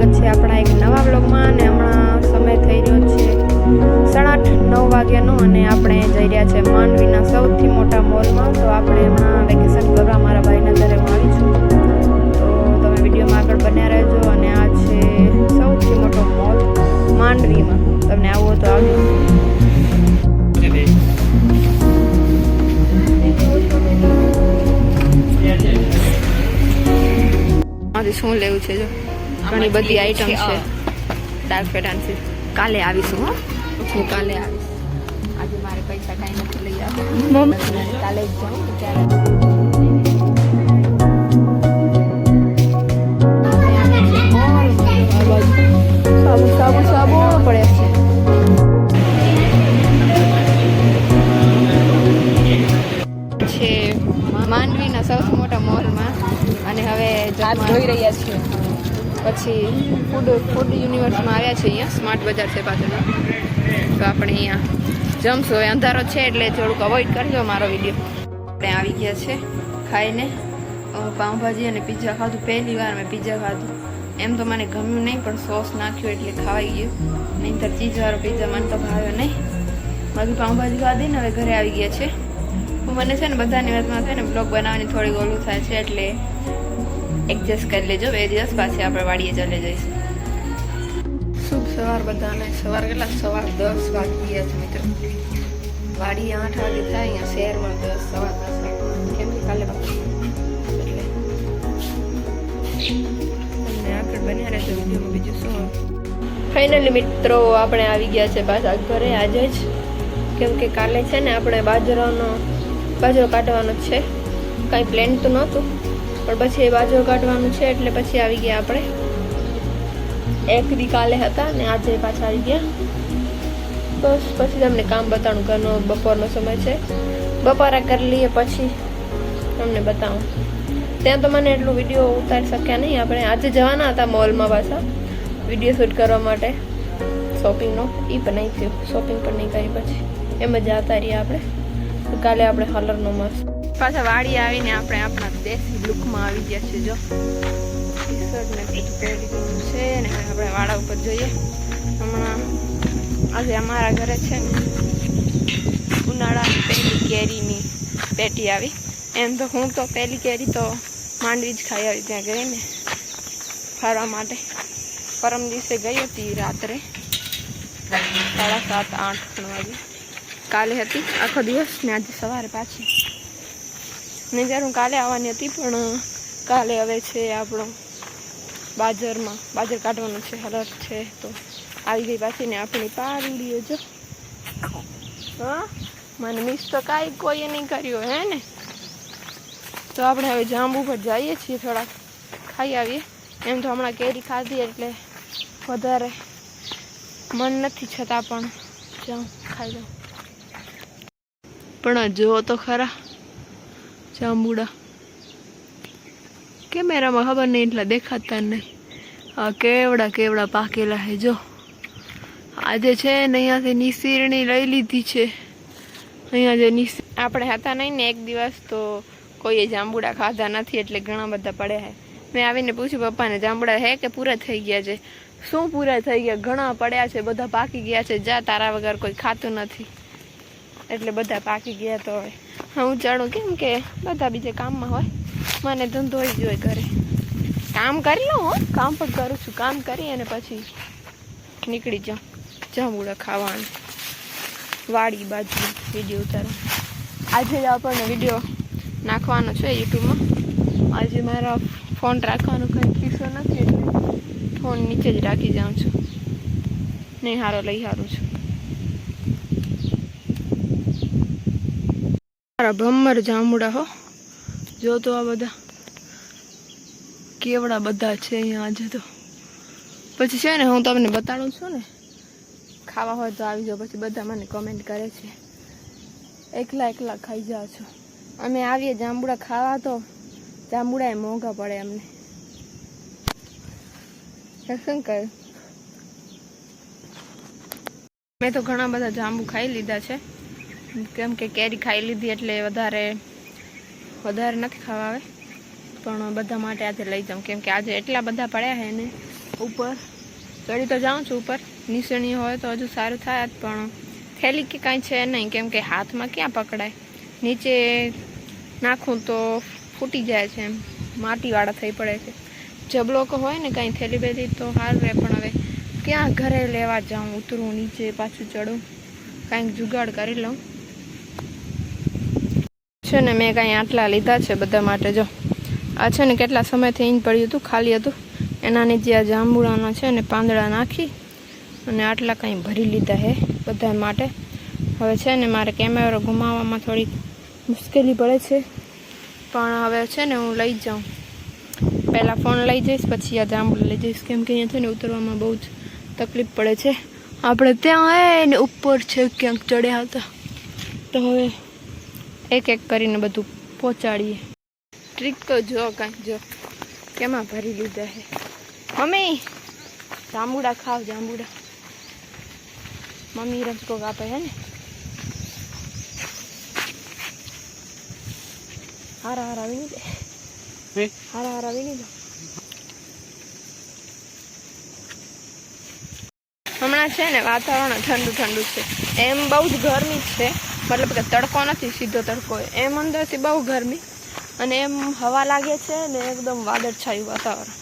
સ્વાગત છે આપણા એક નવા બ્લોગમાં અને હમણાં સમય થઈ રહ્યો છે સાડા નવ વાગ્યાનો અને આપણે જઈ રહ્યા છે માંડવીના સૌથી મોટા મોલમાં. તો આપણે હમણાં વેકેશન કરવા મારા ભાઈના ઘરે હું આવી છું તો તમે વિડીયોમાં આગળ બન્યા રહેજો અને આ છે સૌથી મોટો મોલ માંડવીમાં. તમને આવવો તો આવજો. શું લેવું છે જો? ઘણી બધી આઈટમ છે. ડાર્ક પેટાન્સી કાલે આવીશું હો. હું કાલે આવીશ. આજે મારે પૈસા કાંઈ નથી લઈ આવ્યા કાલે જ જાઉં ત્યારે. માંડવીના સૌથી મોટા મોલમાં. અને હવે જોઈ રહ્યા પછી ફૂડ ફૂડ યુનિવર્સમાં આવ્યા છે અહીંયા સ્માર્ટ બજાર છે પાછળમાં તો આપણે અહીંયા જમશું. હવે અંધારો છે એટલે થોડુંક અવોઇડ કરજો મારો વીડિયો આપણે આવી ગયા છે ખાઈને. પાઉંભાજી અને પીઝા ખાધું. પહેલી વાર મેં પીઝા ખાધું. એમ તો મને ગમ્યું નહીં, પણ સોસ નાખ્યો એટલે ખાવાઈ ગયું. નહીંતર ચીઝવાળો પીઝા મને તો ભાવ્યો નહીં. બાકી પાઉંભાજી ખાધી ને હવે ઘરે આવી ગયા છે. મને છે ને બધાની વાતમાં છે ને બ્લોગ બનાવવાની થોડી ઓલું થાય છે એટલે એડજસ્ટ કરી લેજો બે દિવસ પાછી આપણે વાડીએ ચાલે જઈશું. શુભ સવાર બધાને. સવાર કેટલા? સવાર દસ વાગી ગયા છે મિત્રો. વાડી આઠ વાગે થાય અહીંયા શહેરમાં દસ સવાર દસ કેમ કે કાલે એટલે. આગળ બન્યા રહેજો વિડીયોમાં બીજું શું ફાઇનલી મિત્રો આપણે આવી ગયા છે પાછા ઘરે આજે જ. કેમ કે કાલે છે ને આપણે બાજરાનો બાજરો કાઢવાનો જ છે. કાંઈ પ્લેન તો નહોતું. પણ પછી એ બાજુ કાઢવાનું છે એટલે પછી આવી ગયા આપણે. એક દી કાલે હતા ને આજે પાછા આવી ગયા. બસ પછી તમને કામ બતાવું ઘરનો બપોરનો સમય છે. બપોરા કરી લઈએ પછી તમને બતાવું. ત્યાં તો મને એટલું વીડિયો ઉતારી શક્યા નહીં. આપણે આજે જવાના હતા મોલમાં પાછા વીડિયો શૂટ કરવા માટે. શોપિંગનો. એ પણ નહીં થયું. શોપિંગ પણ નહીં કરી પછી. એમ જ જતા રહ્યા આપણે. કાલે આપણે હલરનો મસ્ત પાછા વાડી આવીને આપણે આપણા દેશી લુકમાં આવી ગયા છે જો. ટી શર્ટ ને છે ને આપણે વાડા ઉપર જોઈએ. હમણાં આજે અમારા ઘરે છે ને, ઉનાળાની પહેલી કેરીની પેટી આવી. એમ તો હું તો પહેલી કેરી તો માંડવી જ ખાઈ આવી ત્યાં ગઈ ને ફરવા માટે. પરમ દિવસે ગઈ હતી રાત્રે. સાડા સાત, આઠ વાગે. કાલે હતી. આખો દિવસ ને આજે સવારે પાછી. ને જ્યારે હું કાલે આવવાની હતી, પણ કાલે હવે છે આપણો બાજરમાં. બાજર કાઢવાનું છે હલર છે, તો આવી ગઈ પાછી ને આપણી પારુડીઓ જો. હા? મને મિસ તો કાંઈ કોઈએ નહીં કર્યો, હે ને? તો આપણે હવે જાંબુ પર જઈએ છીએ થોડાક, ખાઈ આવીએ. એમ તો હમણાં કેરી ખાધી એટલે વધારે મન નથી છતાં પણ જાઉં, ખાઈ જાઉં પણ જો તો ખરા. જાંબુડા. કેમેરામાં ખબર નહીં, એટલા દેખાતા નહીં. આ કેવડા કેવડા પાકેલા હે જો. આજે છે ને અહીંયાથી નિસીરણી લઈ લીધી છે. અહીંયા જે નિસી આપણે હતા નહીં ને એક દિવસ, તો કોઈએ જાંબુડા ખાધા નથી, એટલે ઘણા બધા પડ્યા હે મેં આવીને પૂછ્યું, પપ્પાને જાંબુડા હે કે પૂરા થઈ ગયા છે? શું પૂરા થઈ ગયા? ઘણા પડ્યા છે, બધા પાકી ગયા છે. જા, તારા વગર કોઈ ખાતું નથી. એટલે બધા પાકી ગયા તો હવે. હું જાણું કેમ કે બધા બીજે કામમાં હોય. મને ધંધો જ હોય ઘરે. કામ કરી લઉં, હો. કામ પણ કરું છું. કામ કરી અને પછી નીકળી જાઉં. જાંબુડા ખાવાનું. વાડી બાજુ વીડિયો ઉતારો. આજે આપણને વીડિયો નાખવાનો છે યુટ્યુબમાં. આજે મારા ફોન રાખવાનો કંઈ કિસ્સો નથી એટલે ફોન નીચે જ રાખી જાઉં છું. નહીં હારો લઈ હારું છું. મારા ભમર જાંબુડા હો. જો તો આ બધા કેવડા બધા છે અહીંયા આજે તો. પછી છે ને હું તમને બતાડું છું ને, ખાવા હોય તો આવી જાઓ, પછી બધા મને કમેન્ટ કરે છે. એકલા એકલા ખાઈ જાઓ છો. અમે આવીએ જાંબુડા ખાવા તો જાંબુડા એ મોંઘા પડે અમને. શું કહ્યું મેં તો ઘણા બધા જાંબુ ખાઈ લીધા છે. કેમ કે કેરી ખાઈ લીધી એટલે વધારે વધારે નથી ખાવા આવે. પણ બધા માટે આજે લઈ જાઉં. કેમ કે આજે એટલા બધા પડ્યા છે ને ઉપર. ચડી તો જાઉં છું ઉપર. નીચેની હોય તો હજુ સારું થાય પણ થેલી કે કાંઈ છે નહીં. કેમ કે હાથમાં ક્યાં પકડાય? નીચે નાખું તો ફૂટી જાય છે એમ. માટીવાળા થઈ પડે છે. જબલોકો હોય ને કાંઈ થેલી બેલી તો સારું રહે, પણ હવે ક્યાં ઘરે લેવા જાઉં? ઉતરું નીચે પાછું ચડું. કાંઈક જુગાડ કરી લઉં. છે ને મેં કાંઈ આટલા લીધા છે બધા માટે જો. આ છે ને કેટલા સમયથી ઈન પડ્યું હતું, ખાલી હતું. એના નીચે આ જાંબુડાના છે ને પાંદડા નાખી અને આટલા કાંઈ ભરી લીધા હે બધા માટે. હવે છે ને મારે કેમેરો ગુમાવવામાં થોડી મુશ્કેલી પડે છે. પણ હવે છે ને હું લઈ જાઉં. પહેલાં ફોન લઈ જઈશ, પછી આ જાંબુ લઈ જઈશ. કેમ કે અહીંયા છે ને ઉતરવામાં બહુ જ તકલીફ પડે છે. આપણે ત્યાં એને ઉપર છે, ક્યાંક ચડ્યા હતા. તો હવે એક એક કરીને બધું પહોંચાડીએ. ટ્રીક તો જો કાંઈ જો. કેમાં ભરી લીધા છે મમ્મી જાંબુડા ખાવ જાંબુડા. મમ્મી રસકો કાપે હે ને? હારા હારા વીણી દે. હારા હારા વીણી દો. હમણાં છે ને વાતાવરણ ઠંડુ ઠંડુ છે. એમ બહુ જ ગરમી છે. મતલબ કે તડકો નથી, સીધો તડકો. એમ અંદરથી બહુ ગરમી. અને એમ હવા લાગે છે ને એકદમ વાદળછાયું વાતાવરણ.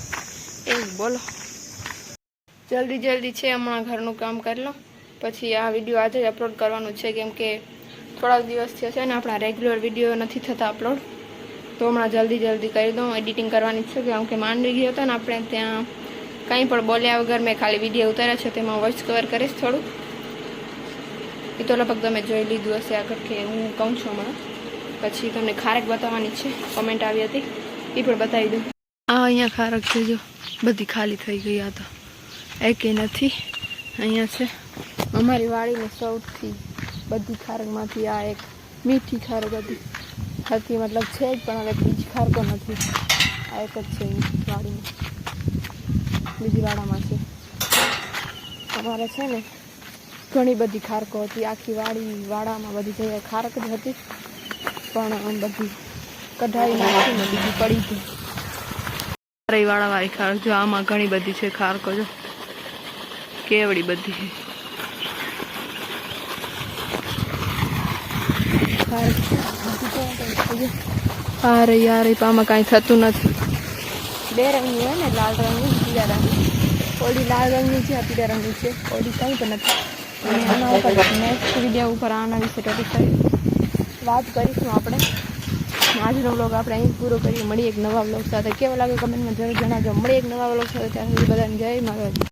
એવું, બોલો. જલ્દી જલ્દી છે હમણાં ઘરનું કામ કરી લો. પછી આ વીડિયો આજે જ અપલોડ કરવાનું છે, કેમ કે થોડાક દિવસ થયા છે ને આપણા રેગ્યુલર વીડિયો નથી થતા અપલોડ તો હમણાં જલ્દી જલ્દી કરી દઉં. એડિટિંગ કરવાની છે, કેમ કે માંડવી ગયો હતો ને આપણે ત્યાં કંઈ પણ બોલ્યા વગર મેં ખાલી વીડિયો ઉતાર્યા છે, તેમાં વોઇસ કવર કરીશ થોડું એ તો લગભગ તમે જોઈ લીધું હશે આગળ કે હું કહું છું હમણાં. પછી તમને ખારેક બતાવવાની છે કોમેન્ટ આવી હતી એ પણ બતાવી દઉં. આ અહીંયા ખારક છે જો બધી ખાલી થઈ ગઈ આ તો. એકે નથી અહીંયા છે. અમારી વાડીની સૌથી બધી ખારકમાંથી આ એક મીઠી ખારક હતી. હતી મતલબ છે જ પણ હવે બીજી ખારકો નથી. આ એક જ છે વાડીમાં. બીજી વાડામાં છે. અમારે છે ને ઘણી બધી ખારકો હતી. આખી વાડી વાડામાં બધી જગ્યાએ ખારક જ હતી. પણ આમ બધી કઢાઈ નાખીને બીજી પડી ગઈ રઈ વાળા વાળી ખારક જો આમાં ઘણી બધી છે ખારકો જો. કેવડી બધી છે. ખારક છે. બીજું તો કંઈ છે. આ રે આ રહી પણ આમાં કાંઈ થતું નથી. બે રંગની હોય ને લાલ રંગની પીળા રંગની. ઓલી લાલ રંગની છે આ પીળા રંગની છે. ઓલી કંઈ પણ નથી. અને ઉપર નેક્સ્ટ વીડિયો ઉપર આના વિશે ટોપિક વાત કરીશું આપણે. આજનો બ્લોગ આપણે અહીં પૂરો કરીએ. મળીએ એક નવા બ્લોગ સાથે. કેવો લાગે કમેન્ટમાં જરૂર જણાવજો. મળીએ એક નવા બ્લોગ સાથે. ત્યાં સુધી બધાને જય માતાજી.